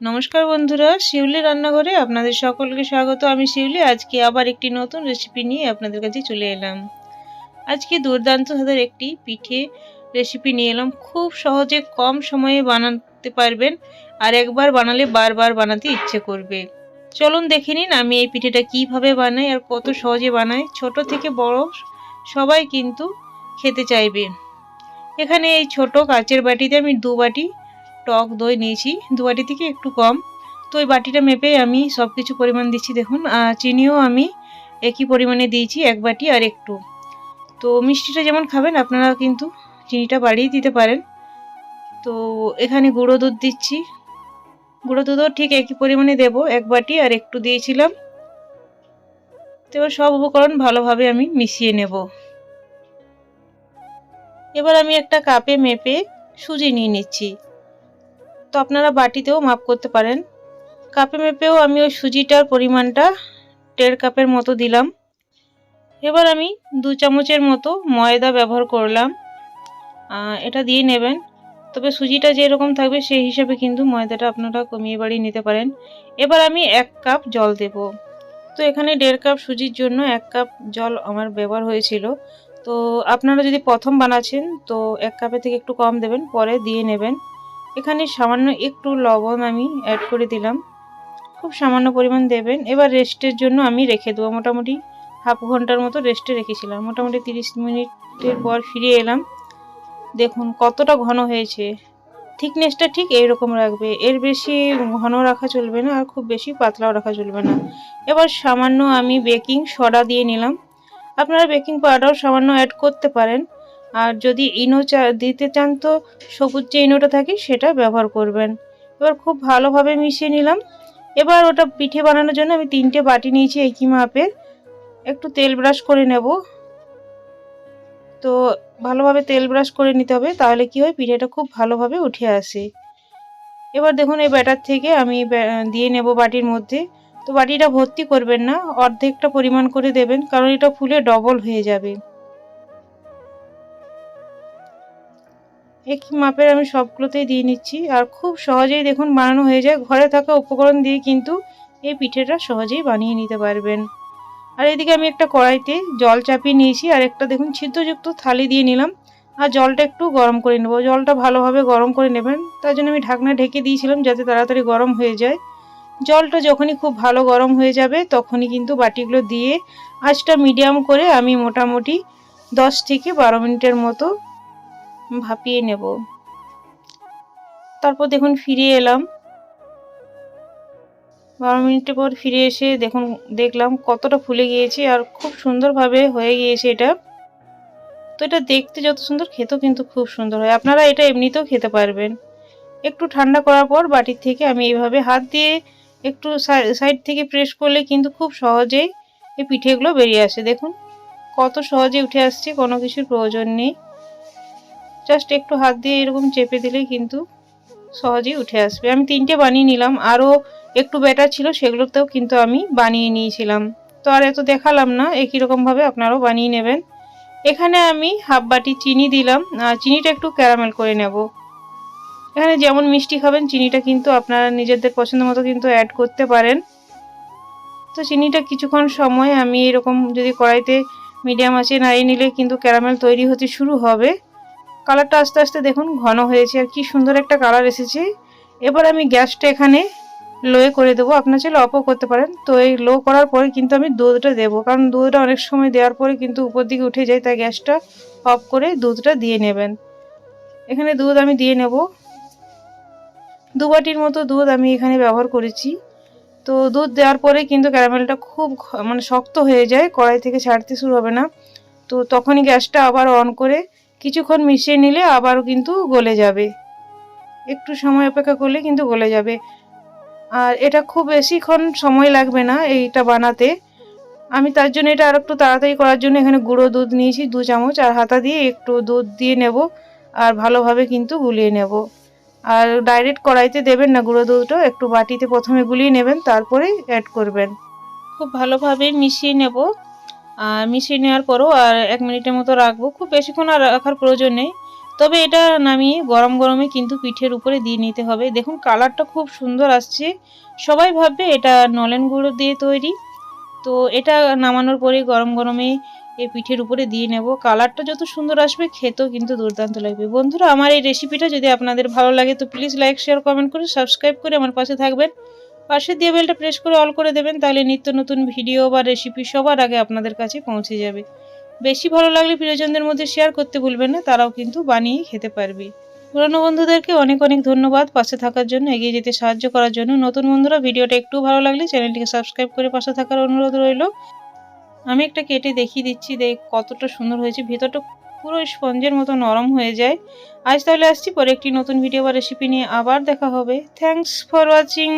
নমস্কার বন্ধুরা, শিউলি রান্নাঘরে আপনাদের সকলকে স্বাগত। আমি শিউলি, আজকে আবার একটি নতুন রেসিপি নিয়ে আপনাদের কাছে চলে এলাম। আজকে দুর্দান্ত স্বাদের একটি পিঠে রেসিপি নিয়ে এলাম। খুব সহজে কম সময়ে বানাতে পারবেন আর একবার বানালে বারবার বানাতে ইচ্ছে করবে। চলুন দেখে নিন আমি এই পিঠেটা কীভাবে বানাই আর কত সহজে বানাই। ছোট থেকে বড় সবাই কিন্তু খেতে চাইবে। এখানে এই ছোট কাচের বাটিতে আমি দু বাটি টক দই নিয়েছি দু বাটি থেকে একটু কম। তো ওই বাটিটা মেপে আমি সব কিছু পরিমাণ দিচ্ছি, দেখুন। আর চিনিও আমি একই পরিমাণে দিয়েছি, এক বাটি আর একটু। তো মিষ্টিটা যেমন খাবেন আপনারা কিন্তু চিনিটা বাড়িয়ে দিতে পারেন। তো এখানে গুঁড়ো দুধ দিচ্ছি। গুঁড়ো দুধও ঠিক একই পরিমাণে দেব, এক বাটি আর একটু দিয়েছিলাম। তো এবার সব উপকরণ ভালোভাবে আমি মিশিয়ে নেব। এবার আমি একটা কাপে মেপে সুজি নিয়ে নিচ্ছি। তো আপনারা বাটিতেও মাপ করতে পারেন। কাপে মেপেও আমি ওই সুজিটার পরিমাণটা দেড় কাপের মতো দিলাম। এবার আমি দু চামচের মতো ময়দা ব্যবহার করলাম। এটা দিয়ে নেবেন। তবে সুজিটা যেরকম থাকবে সেই হিসাবে কিন্তু ময়দাটা আপনারা কমিয়ে বাড়িয়ে নিতে পারেন। এবার আমি এক কাপ জল দেব। তো এখানে দেড় কাপ সুজির জন্য এক কাপ জল আমার ব্যবহার হয়েছিল। তো আপনারা যদি প্রথম বানাচ্ছেন তো এক কাপের থেকে একটু কম দেবেন, পরে দিয়ে নেবেন। এখানে সামান্য একটু লবণ আমি অ্যাড করে দিলাম। খুব সামান্য পরিমাণ দেবেন। এবার রেস্টের জন্য আমি রেখে দেবো। মোটামুটি হাফ ঘণ্টার মতো রেস্টে রেখেছিলাম। মোটামুটি তিরিশ মিনিটের পর ফিরে এলাম। দেখুন কতটা ঘন হয়েছে। থিকনেসটা ঠিক এইরকম রাখবে। এর বেশি ঘন রাখা চলবে না আর খুব বেশি পাতলাও রাখা চলবে না। এবার সামান্য আমি বেকিং সোডা দিয়ে নিলাম। আপনারা বেকিং পাউডার সামান্য অ্যাড করতে পারেন। আর যদি ইনো চা দিতে চান তো সবুজ যে ইনোটা থাকে সেটা ব্যবহার করবেন। এবার খুব ভালোভাবে মিশিয়ে নিলাম। এবার ওটা পিঠে বানানোর জন্য আমি তিনটে বাটি নিয়েছি একই মাপের। একটু তেল ব্রাশ করে নেব। তো ভালোভাবে তেল ব্রাশ করে নিতে হবে, তাহলে কি হয় পিঠেটা খুব ভালোভাবে উঠে আসে। এবার দেখুন এই ব্যাটার থেকে আমি দিয়ে নেব বাটির মধ্যে। তো বাটিটা ভর্তি করবেন না, অর্ধেকটা পরিমাণ করে দেবেন, কারণ এটা ফুলে ডবল হয়ে যাবে। একই মাপের আমি সবগুলোতেই দিয়ে নিচ্ছি। আর খুব সহজেই দেখুন বানানো হয়ে যায়। ঘরে থাকা উপকরণ দিয়ে কিন্তু এই পিঠেটা সহজেই বানিয়ে নিতে পারবেন। আর এদিকে আমি একটা কড়াইতে জল চাপিয়ে নিয়েছি। আর একটা দেখুন ছিদ্রযুক্ত থালি দিয়ে নিলাম। আর জলটা একটু গরম করে নেব। জলটা ভালোভাবে গরম করে নেবেন। তার জন্য আমি ঢাকনা ঢেকে দিয়েছিলাম যাতে তাড়াতাড়ি গরম হয়ে যায়। জলটা যখনই খুব ভালো গরম হয়ে যাবে তখনই কিন্তু বাটিগুলো দিয়ে আঁচটা মিডিয়াম করে আমি মোটামুটি দশ থেকে বারো মিনিটের মতো ভাপিয়ে নেব। তারপর দেখুন ফিরে এলাম। বারো মিনিটের পর ফিরে এসে দেখুন, দেখলাম কতটা ফুলে গিয়েছে আর খুব সুন্দরভাবে হয়ে গিয়েছে এটা। তো এটা দেখতে যত সুন্দর, খেতেও কিন্তু খুব সুন্দর হয়। আপনারা এটা এমনিতেও খেতে পারবেন। একটু ঠান্ডা করার পর বাটির থেকে আমি এইভাবে হাত দিয়ে একটু সাইড থেকে প্রেস করলে কিন্তু খুব সহজেই এই পিঠেগুলো বেরিয়ে আসে। দেখুন, কত সহজে উঠে আসছে, কোনো কিছুর প্রয়োজন নেই। জাস্ট একটু হাত দিয়ে এরকম চেপে দিলেই কিন্তু সহজেই উঠে আসবে। আমি তিনটে বানিয়ে নিলাম। আরও একটু ব্যাটার ছিল, সেগুলোতেও কিন্তু আমি বানিয়ে নিয়েছিলাম। তো আর এত দেখালাম না একই রকমভাবে আপনারাও বানিয়ে নেবেন। এখানে আমি হাফ বাটি চিনি দিলাম। আর চিনিটা একটু ক্যারামেল করে নেব। এখানে যেমন মিষ্টি খাবেন, চিনিটা কিন্তু আপনারা নিজেদের পছন্দ মতো কিন্তু অ্যাড করতে পারেন। তো চিনিটা কিছুক্ষণ সময় আমি এরকম যদি কড়াইতে মিডিয়াম আছে নাড়িয়ে নিলে কিন্তু ক্যারামেল তৈরি হতে শুরু হবে। কালারটা আস্তে আস্তে দেখুন, ঘন হয়েছে আর কি সুন্দর একটা কালার এসেছে। এবার আমি গ্যাসটা এখানে লোয়ে করে দেবো। আপনার চাইলে অপও করতে পারেন। তো এই লো করার পরে কিন্তু আমি দুধটা দেবো। কারণ দুধটা অনেক সময় দেওয়ার পরে কিন্তু উপর দিকে উঠে যায়, তাই গ্যাসটা অফ করে দুধটা দিয়ে নেবেন। এখানে দুধ আমি দিয়ে নেব। দু বাটির মতো দুধ আমি এখানে ব্যবহার করেছি। তো দুধ দেওয়ার পরে কিন্তু ক্যারামেলটা খুব মানে শক্ত হয়ে যায়, কড়াই থেকে ছাড়তে শুরু হবে না। তো তখনই গ্যাসটা আবার অন করে কিছুক্ষণ মিশিয়ে নিলে আবারও কিন্তু গলে যাবে। একটু সময় অপেক্ষা করলে কিন্তু গলে যাবে। আর এটা খুব বেশিক্ষণ সময় লাগবে না এইটা বানাতে। আমি তার জন্য এটা আর একটু তাড়াতাড়ি করার জন্য এখানে গুঁড়ো দুধ নিয়েছি, দু চামচ, আর হাতা দিয়ে একটু দুধ দিয়ে নেব, আর ভালোভাবে কিন্তু গুলিয়ে নেব। আর ডাইরেক্ট কড়াইতে দেবেন না গুঁড়ো দুধটা, একটু বাটিতে প্রথমে গুলিয়ে নেবেন, তারপরে অ্যাড করবেন। খুব ভালোভাবে মিশিয়ে নেব। মিশিয়ে নেওয়ার পরও আর এক মিনিটের মতো রাখব। খুব বেশিক্ষণ আর রাখার প্রয়োজন নেই। তবে এটা নামিয়ে গরম গরমে কিন্তু পিঠের উপরে দিয়ে নিতে হবে। দেখুন, কালারটা খুব সুন্দর আসছে। সবাই ভাববে এটা নলেন গুঁড়ো দিয়ে তৈরি। তো এটা নামানোর পরে গরম গরমে এই পিঠের উপরে দিয়ে নেব। কালারটা যত সুন্দর আসবে, খেতেও কিন্তু দুর্দান্ত লাগবে। বন্ধুরা, আমার এই রেসিপিটা যদি আপনাদের ভালো লাগে, তো প্লিজ লাইক শেয়ার কমেন্ট করে সাবস্ক্রাইব করে আমার পাশে থাকবেন। পাশে দিয়ে বেলটা প্রেস করে অল করে দেবেন, তাহলে নিত্য নতুন ভিডিও বা রেসিপি সবার আগে আপনাদের কাছে পৌঁছে যাবে। বেশি ভালো লাগলে প্রিয়জনদের মধ্যে শেয়ার করতে ভুলবেন না, তারাও কিন্তু বানিয়ে খেতে পারবে। পুরনো বন্ধুদেরকে অনেক অনেক ধন্যবাদ পাশে থাকার জন্য, এগিয়ে যেতে সাহায্য করার জন্য। নতুন বন্ধুরা ভিডিওটা একটু ভালো লাগলে চ্যানেলটিকে সাবস্ক্রাইব করে পাশে থাকার অনুরোধ রইল। আমি একটা কেটে দেখিয়ে দিচ্ছি, দেখ কতটা সুন্দর হয়েছে। ভেতরটা পুরো স্পঞ্জের মতো নরম হয়ে যায়। আজ তাহলে আসছি, পরে একটি নতুন ভিডিও বা রেসিপি নিয়ে আবার দেখা হবে। Thanks for watching